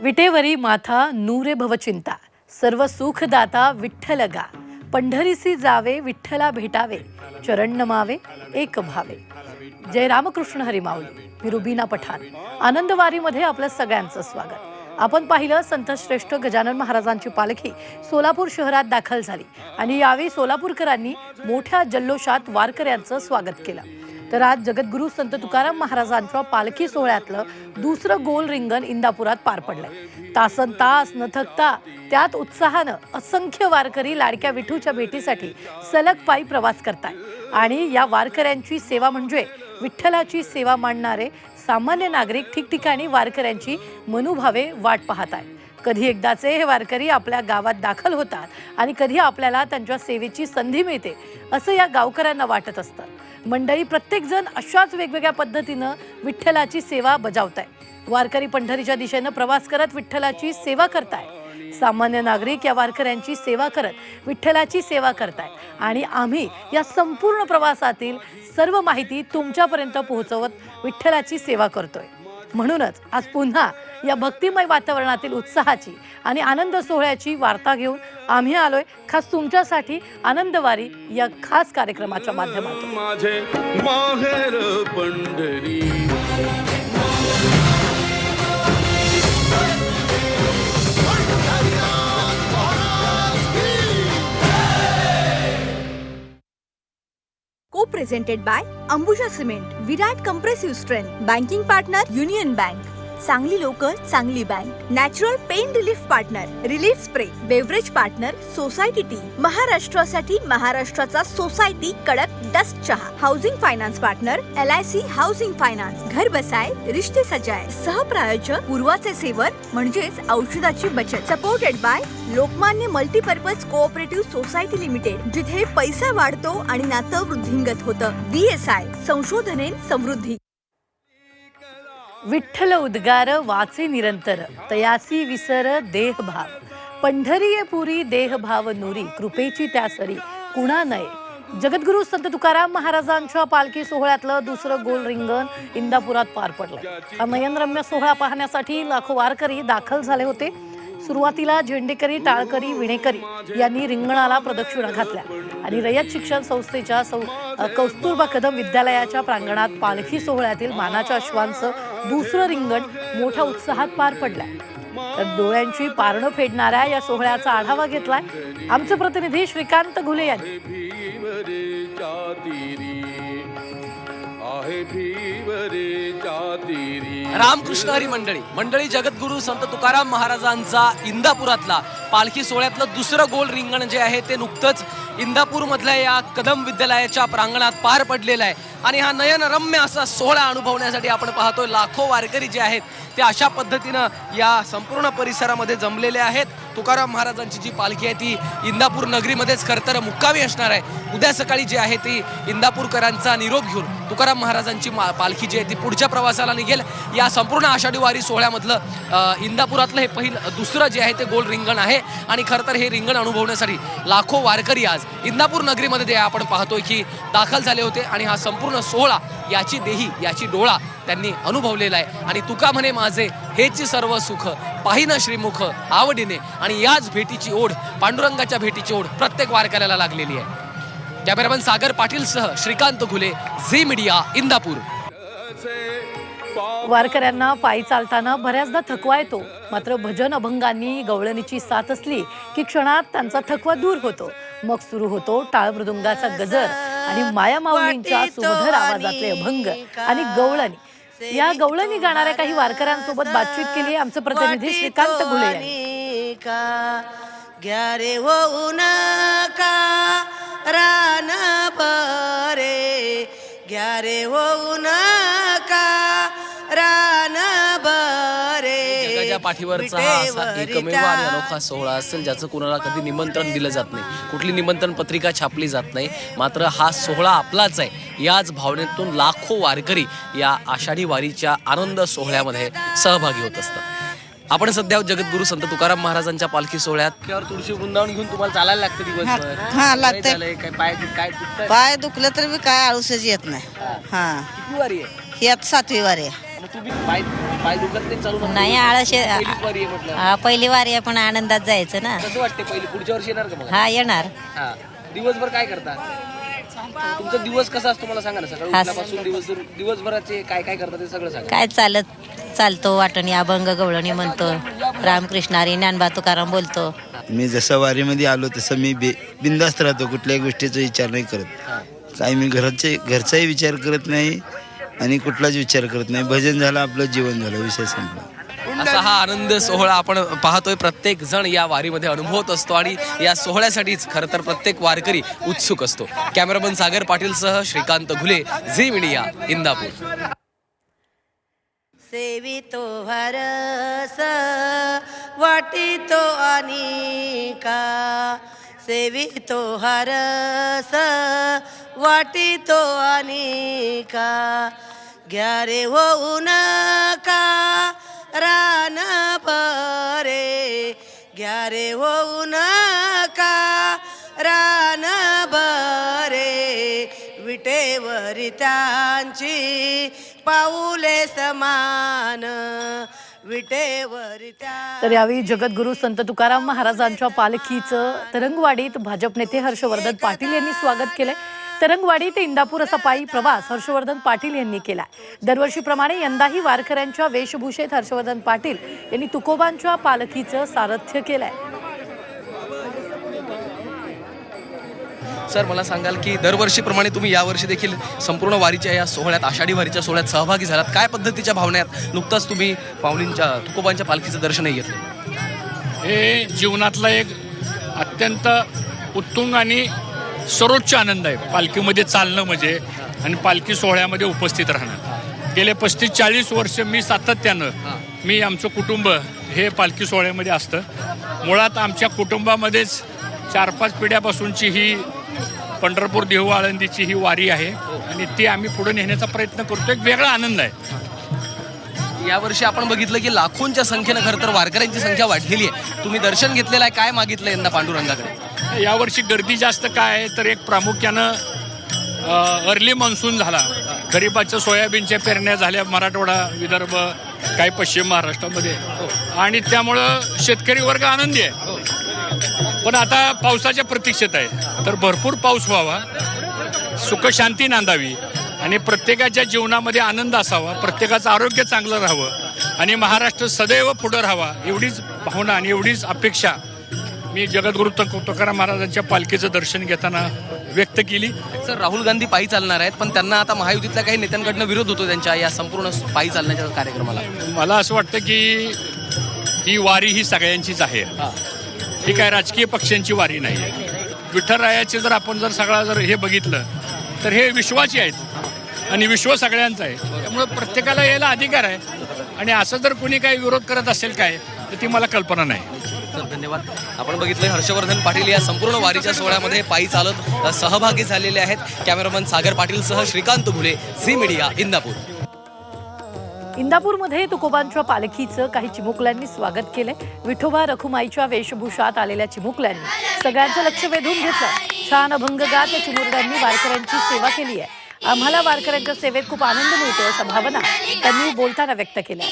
विटेवरी माथा नूरे भवचिंता सर्व सुखदाता विठ्ठलगा पंढरीसी जावे विठ्ठला भेटावे. चरण नमावे एक भावे. जय रामकृष्ण हरिमाऊली मी रुबीना पठाण. आनंदवारीमध्ये आपलं सगळ्यांचं स्वागत. आपण पाहिलं संत श्रेष्ठ गजानन महाराजांची पालखी सोलापूर शहरात दाखल झाली आणि यावेळी सोलापूरकरांनी मोठ्या जल्लोषात वारकऱ्यांचं स्वागत केलं. तर आज जगद्गुरू संत तुकाराम महाराजांच्या पालखी सोहळ्यातलं दुसरं गोल रिंगण इंदापुरात पार पडलंय. तासन तास न थकता त्यात उत्साहानं असंख्य वारकरी लाडक्या विठूच्या भेटीसाठी सलग पायी प्रवास करताय आणि या वारकऱ्यांची सेवा म्हणजे विठ्ठलाची सेवा मांडणारे सामान्य नागरिक ठिकठिकाणी वारकऱ्यांची मनोभावे वाट पाहत आहेत कधी एकदाचे हे वारकरी आपल्या गावात दाखल होतात आणि कधी आपल्याला त्यांच्या सेवेची संधी मिळते असं या गावकऱ्यांना वाटत असतं. मंडळी प्रत्येकजण अशाच वेगवेगळ्या पद्धतीनं विठ्ठलाची सेवा बजावत आहे वारकरी पंढरीच्या दिशेनं प्रवास करत विठ्ठलाची सेवा करताय. सामान्य नागरिक या वारकऱ्यांची सेवा करत विठ्ठलाची सेवा करताय. आणि आम्ही या संपूर्ण प्रवासातील सर्व माहिती तुमच्यापर्यंत पोहोचवत विठ्ठलाची सेवा करतोय. म्हणूनच आज पुन्हा या भक्तिमय वातावरणातील उत्साहाची आणि आनंद सोहळ्याची वार्ता घेऊन आम्ही आलोय. खास तुमच्यासाठी आनंदवारी या खास कार्यक्रमाच्या माध्यमातून. माझे माहेर Pandhari. Co-presented by Ambuja cement Virat compressive strength banking partner union bank Sangli local चांगली bank natural pain relief partner relief spray beverage partner society tea महाराष्ट्रासाठी महाराष्ट्राचा सोसायटी कडक डस्ट चहा. Housing finance partner L I C housing finance घर बसाय रिश्ते सजाय. सहप्रायोजक पूर्वाचे सेवन म्हणजेच औषधाची बचत. Supported by Lokmanya multipurpose cooperative society limited जिथे पैसा वाढतो आणि नातं वृद्धिंगत होतं. बी एस आय संशोधने समृद्धी. विठ्ठल उद्गार वाचे निरंतर तयासी विसर देह भाव पंढरीये पुरी देह भाव नुरी कृपेची त्या सरी कुणा नये. जगद्गुरु संत तुकाराम महाराजांच्या पालखी सोहळ्यातलं दुसरं गोल रिंगण इंदापुरात पार पडलं हा नयनरम्य सोहळा पाहण्यासाठी लाखो वारकरी दाखल झाले होते. सुरुवातीला झेंडेकरी टाळकरी विणेकरी यांनी रिंगणाला प्रदक्षिणा घातल्या आणि रयत शिक्षण संस्थेच्या सौ कौस्तुरबा कदम विद्यालयाच्या प्रांगणात पालखी सोहळ्यातील मानाच्या अश्वांचं दुसरं रिंगण मोठ्या उत्साहात पार पडलाय. तर डोळ्यांची पारणं फेडणाऱ्या या सोहळ्याचा आढावा घेतलाय आमचे प्रतिनिधी श्रीकांत घुले यांनी. रामकृष्ण हरी मंडळी मंडळी जगद्गुरू संत तुकाराम महाराजांचा इंदापुरातला पालखी सोहळ्यातलं दुसरं गोल रिंगण जे आहे ते नुकतंच इंदापूरमधल्या या कदम विद्यालयाच्या प्रांगणात पार पडलेलं आहे. आणि हा नयनरम्य असा सोहळा अनुभवण्यासाठी आपण पाहतोय लाखो वारकरी जे आहेत ते अशा पद्धतीनं या संपूर्ण परिसरामध्ये जमलेले आहेत. तुकाराम महाराजांची जी पालखी आहे ती इंदापूर नगरीमध्येच खरं तर मुक्कामी असणार आहे. उद्या सकाळी जी आहे ती इंदापूरकरांचा निरोप घेऊन तुकाराम महाराजांची मा- पालखी जी आहे ती पुढच्या प्रवासाला निघेल. या संपूर्ण आषाढी वारी सोहळ्यामधलं इंदापुरातलं हे पहिलं दुसरं जे आहे ते गोल रिंगण आहे. आणि खरं तर हे रिंगण अनुभवण्यासाठी लाखो वारकरी आज इंदापूर नगरीमध्ये ते आपण पाहतोय की दाखल झाले होते. आणि हा संपूर्ण सोहळा याची देही याची डोळा त्यांनी अनुभवलेला आहे. आणि तुका म्हणे माझे हेच सर्व सुख पाहिनं श्रीमुख आवडीने आणि याच भेटीची ओढ पांडुरंगाच्या भेटीची ओढ प्रत्येक वारकऱ्याला लागलेली आहे. कॅमेरामॅन सागर पाटील सह श्रीकांत घुले झी मीडिया इंदापूर. वारकऱ्यांना पायी चालताना बऱ्याचदा थकवा येतो. मात्र भजन अभंगांनी गवळणीची साथ असली की क्षणात त्यांचा थकवा दूर होतो. मग सुरू होतो टाळ मृदुंगाचा गजर आणि माया माऊलींच्या सुमधर आवाजातले अभंग आणि गवळणी. या गवळणी गाणाऱ्या काही वारकऱ्यांसोबत बातचीत केली. आहे आमचे प्रतिनिधी श्रीकांत घुले यांनी. का घ्या रे होऊ नका रान बरे घ्या रे होऊ नका रान बरे जगाच्या पाठीवरचा हा असा एकमेव आणि अनोखा सोहळा असेल ज्याचं कोणाला कधी निमंत्रण दिलं जात नाही. कुठली निमंत्रण पत्रिका छापली जात नाही मात्र हा सोहळा आपलाच आहे. याच भावनेतून लाखो वारकरी या आषाढी वारीच्या आनंद सोहळ्यामध्ये सहभागी होत असतात. आपण सध्या जगद्गुरू संत तुकाराम महाराजांच्या पालखी सोहळ्यात त्यावर तुळशी वृंदावन घेऊन तुम्हाला चालायला लागतं दिवसभर. हा. झालंय? काय पाय काय दुखतंय? पाय दुखलं तर बी काय आळूसच येत नाही. हा. किती वारी आहे? ही आता सातवी वारी आहे. मग तुम्ही पाय पाय दुखत नाही चालू नाही आळशे पहिलीच वारी आहे म्हटलं. हा, पहिली वारी आहे पण आनंदात जायचं ना. कसं वाटते पहिली? पुढच्या वर्षी येणार का मग हा येणार. हा. दिवसभर काय करता? तुमचा दिवस कसा असतो मला सांगा ना. सकाळी हा. उठल्यापासून दिवस दिवसभराचे काय काय करता ते सगळं सांगा. काय चालत चालतो वाटणी अभंग गवळणी म्हणतो. रामकृष्णारी ज्ञानबा तुकाराम बोलतो. मी जसं वारीमध्ये आलो तसं मी बे बिंदास्त राहतो. कुठल्याही गोष्टीचा विचार नाही करत. काही मी घराचे घरचाही विचार करत नाही. आणि कुठलाच विचार करत नाही. भजन झालं आपलं जीवन झालं विषय संपला. असा हा आनंद सोहळा आपण पाहतोय. प्रत्येक जण या वारीमध्ये अनुभवत असतो आणि या सोहळ्यासाठीच खरं तर प्रत्येक वारकरी उत्सुक असतो. कॅमेरामन सागर पाटील सह श्रीकांत घुले झी मीडिया इंदापूर. सेवितो हरस वाटितो अनिका. सेवितो हरस वाटितो अनिका घ्या रे होऊ नका रान बरे घ्या रे होऊ नका रान बरे विटेवरी त्यांची पाऊले समान. विटेवरी त्या तर यावेळी जगद्गुरू संत तुकाराम महाराजांच्या पालखीचं तरंगवाडीत भाजप नेते हर्षवर्धन पाटील यांनी स्वागत केलंय. तरंगवाडी ते इंदापूर असा पायी प्रवास हर्षवर्धन पाटील यांनी केला. दरवर्षीप्रमाणे यंदाही वारकऱ्यांच्या वेशभूषेत हर्षवर्धन पाटील यांनी तुकोबांच्या पालखीचं सारथ्य केलंय. सर मला सांगाल की दरवर्षीप्रमाणे तुम्ही यावर्षी देखील संपूर्ण वारीच्या या सोहळ्यात आषाढी वारीच्या सोहळ्यात सहभागी झालात. काय पद्धतीच्या भावना आहेत नुकताच तुम्ही पावलींच्या तुकोबांच्या पालखीचं दर्शनही घेतलं? हे जीवनातला एक अत्यंत उत्तुंग आणि सर्वोच्च आनंद आहे. पालखीमध्ये चालणं म्हणजे आणि पालखी सोहळ्यामध्ये उपस्थित राहणं. गेले पस्तीस चाळीस वर्ष मी सातत्यानं मी आमचं कुटुंब हे पालखी सोहळ्यामध्ये असतं. मुळात आमच्या कुटुंबामध्येच चार पाच पिढ्यापासूनची ही पंढरपूर देहू आळंदीची ही वारी आहे आणि ती आम्ही पुढे नेण्याचा प्रयत्न करतो. एक वेगळा आनंद आहे. यावर्षी आपण बघितलं की लाखोंच्या संख्येनं खरं तर वारकऱ्यांची संख्या वाढलेली आहे. तुम्ही दर्शन घेतलेलं आहे काय मागितलं यंदा पांडुरंगाकडे? यावर्षी गर्दी जास्त काय आहे तर एक प्रामुख्यानं अर्ली मान्सून झाला. खरीपाच्या सोयाबीनच्या पेरण्या झाल्या मराठवाडा विदर्भ काही पश्चिम महाराष्ट्रामध्ये. आणि त्यामुळं शेतकरी वर्ग आनंदी आहे. पण आता पावसाच्या प्रतीक्षेत आहे. तर भरपूर पाऊस व्हावा सुखशांती नांदावी आणि प्रत्येकाच्या जीवनामध्ये आनंद असावा प्रत्येकाचं आरोग्य चांगलं राहावं आणि महाराष्ट्र सदैव पुढं राहावा एवढीच भावना आणि एवढीच अपेक्षा मी जगद्गुरु तुक- तुकाराम महाराजांच्या पालखीचं दर्शन घेताना व्यक्त केली. सर राहुल गांधी पायी चालणार आहेत पण त्यांना आता महायुतीतल्या काही नेत्यांकडनं विरोध होतो त्यांच्या या संपूर्ण पायी चालण्याच्या कार्यक्रमाला. मला असं वाटतं की ही वारी ही सगळ्यांचीच आहे. ही. काय राजकीय पक्षांची वारी नाही विठ्ठलरायाचे जर आपण जर सगळा जर हे बघितलं तर हे विश्वाची आहेत आणि विश्व सगळ्यांचं आहे. त्यामुळं प्रत्येकाला यायला अधिकार आहे. आणि असं जर कोणी काही विरोध करत असेल काय तर ती मला कल्पना नाही. तर धन्यवाद. आपण बघितलं हर्षवर्धन पाटील या संपूर्ण वारीच्या सोहळ्यामध्ये पायी चालत सहभागी झालेले आहेत. कॅमेरामन सागर पाटील सह श्रीकांत भुले झी मीडिया इंदापूर. इंदापूरमध्ये तुकोबांच्या पालखीचं काही चिमुकल्यांनी स्वागत केलंय. विठोबा रखुमाईच्या वेशभूषात आलेल्या चिमुकल्यांनी सगळ्यांचं लक्ष वेधून घेतलं. छान अभंग गात या चिमुरड्यांनी वारकऱ्यांची सेवा केली आहे. आम्हाला वारकऱ्यांच्या सेवेत खूप आनंद मिळतो अशा भावना त्यांनी बोलताना व्यक्त केल्या.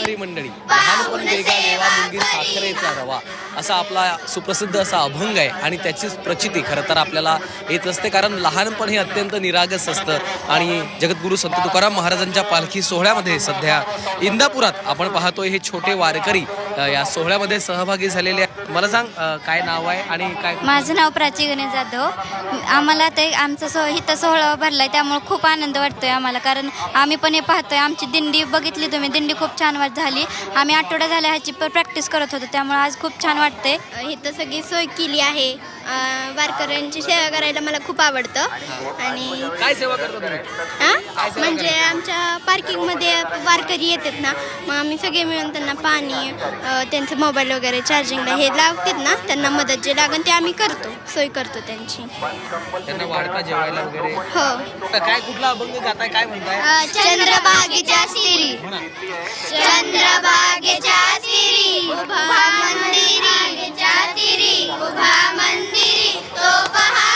हरी मंडळी लहानपण वेगा देवा मुंगी साखरेचा रवा असा आपला सुप्रसिद्ध असा अभंग आहे आणि त्याचीच प्रचिती खरं तर आपल्याला येत असते कारण लहानपण हे अत्यंत निरागस असतं. आणि जगद्गुरू संत तुकाराम महाराजांच्या पालखी सोहळ्यामध्ये सध्या इंदापुरात आपण पाहतोय हे छोटे वारकरी या सोहळ्यामध्ये सहभागी झालेले मला सांग अ, काय नाव आहे आणि काय माझं नाव प्राची गणेश जाधव. आम्हाला ते आमचं सो इथं सोहळा भरलाय त्यामुळे खूप आनंद वाटतोय आम्हाला कारण आम्ही पण हे पाहतोय. आमची दिंडी बघितली तुम्ही दिंडी खूप छान वाट झाली. आम्ही आठवडा झाला ह्याची प्रॅक्टिस करत होतो त्यामुळे आज खूप छान वाटते इथं सगळी सोय केली आहे. अं, वारकऱ्यांची सेवा करायला मला खूप आवडतं. आणि काय सेवा करता तुम्ही? म्हणजे आमच्या पार्किंगमध्ये वारकरी येतात ना मग आम्ही सगळे मिळून त्यांना पाणी अं, त्यांचं मोबाईल वगैरे चार्जिंगला हे लावतात ना त्यांना मदत जे लागेल ते आम्ही करतो सोय करतो त्यांची. त्यांना वाढता जेवायला वगैरे. हो. तर काय कुठला अभंग गाताय काय म्हणताय? अं, चंद्रभागेच्या स्थिरी चंद्रभागेच्या स्थिरी उभा मंदिरी तीरी उभा मंदिरी तो पहा.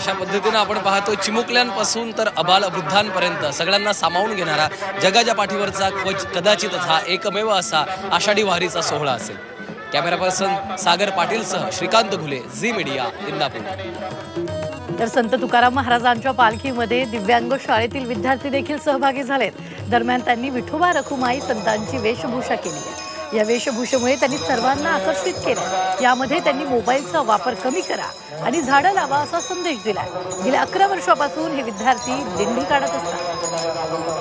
अशा पद्धतीनं आपण पाहतो चिमुकल्यांपासून तर अबाल वृद्धांपर्यंत सगळ्यांना सामावून घेणारा जगाच्या पाठीवरचा कवच कदाचितच हा एकमेव असा आषाढी वारीचा सोहळा असेल. कॅमेरा पर्सन सागर पाटीलसह श्रीकांत घुले झी मीडिया इंदापूर. तर संत तुकाराम महाराजांच्या पालखीमध्ये दिव्यांग शाळेतील विद्यार्थी देखील सहभागी झालेत. दरम्यान त्यांनी विठोबा रखुमाई संतांची वेशभूषा केली आहे. या वेशभूषेमुळे त्यांनी सर्वांना आकर्षित केलं. यामध्ये त्यांनी मोबाईलचा वापर कमी करा आणि झाडं लावा असा संदेश दिला गेल्या अकरा वर्षापासून हे विद्यार्थी दिंडी काढत असतात.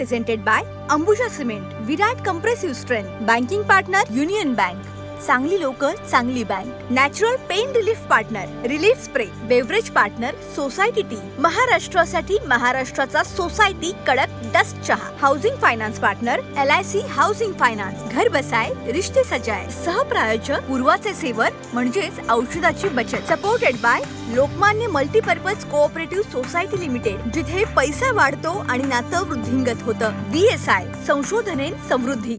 Presented by Ambuja cement Virat compressive strength banking partner union bank चांगली लोक चांगली bank natural pain relief partner relief spray beverage partner society tea महाराष्ट्रासाठी महाराष्ट्राचा सोसायटी कडक डस्ट चहा. Housing finance partner L I C housing finance घर बसाय रिश्ते सजाय. सहप्रायोजक पूर्वाचे सेवर म्हणजेच औषधाची बचत. Supported by Lokmanya multipurpose cooperative society limited जिथे पैसा वाढतो आणि नातं वृद्धिंगत होतं. व्ही एस आय संशोधने समृद्धी.